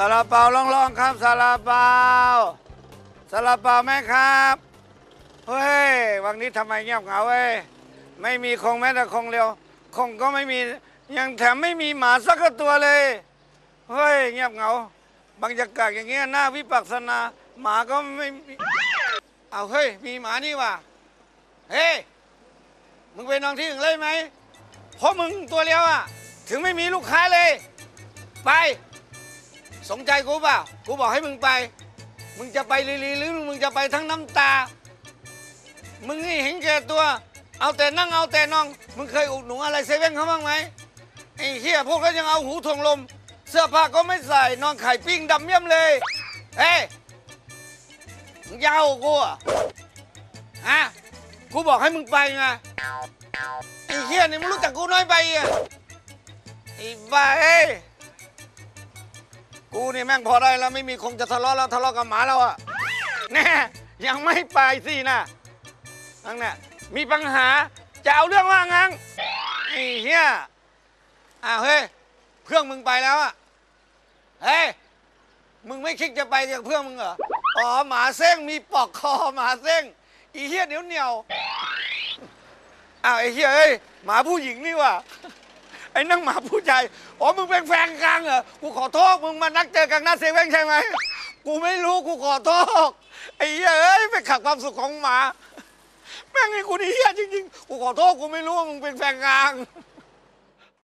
ซาลาเปาลองลองๆครับซาลาเปาซาลาเปาไหมครับเฮ้ยวันนี้ทำไมเงียบเหงาเว้ยไม่มีคงแม้แต่คงเดียวคงก็ไม่มียังแถมไม่มีหมาสักตัวเลยเฮ้ยเงียบเหงาบรรยากาศอย่างเงี้ยหน้าวิปัสสนา หมาก็ไม่มีเอาเฮ้ยมีหมานี่ว่ะเฮ้ยมึงไปนอนที่อื่นเลยไหมเพราะมึงตัวเดียวอะ ถึงไม่มีลูกค้าเลย ไป สนใจกูเปล่ากูบอกให้มึงไป มึงจะไปลีๆหรือมึงจะไปทั้งน้ำตา มึงนี่เห็นแก่ตัว เอาแต่นั่งเอาแต่นอง มึงเคยอุดหนุนอะไรเซเว่นเขาบ้างไหมไอ้เฮียพวกเขายังเอาหูถ่วงลม เสื้อผ้าก็ไม่ใส่นอนไข่ปิ้งดำเยี่ยมเลยเฮ้ยมึงยาวกูอะฮะกูบอกให้มึงไปไงไอ้เฮียนี่มึงรู้จักกูน้อยไปอะไอ้บ้าเอ้ กูนี่แม่งพอได้แล้วไม่มีคงจะทะเลาะแล้วทะเลาะกับหมาแล้วอะแน่ยังไม่ไปสินะนั่งเนี่ยมีปัญหาจะเอาเรื่องว่างั้งไอ้เหี้ยอ้าวเฮ้ยเพื่อนมึงไปแล้วอะเฮ้ยมึงไม่คิดจะไปกับเพื่อนมึงเหรออ๋อหมาเส้งมีปอกคอหมาเส้งอีเหี้ยเหนียวเหนียวอ้าวไอ้เหี้ยเอ้ยหมาผู้หญิงนี่ว่ะ ไอ้นั่งหมาผู้ชายอ๋อมึงเป็นแฟนกันเหรอกูขอโทษมึงมานัดเจอกันหน้าเซเว่นใช่ไหมกูไม่รู้กูขอโทษไอ้เหี้ยเอ้ยไปขัดความสุขของหมาแม่งไอ้กูนี่เหี้ยจริงๆกูขอโทษกูไม่รู้ว่ามึงเป็นแฟนกัน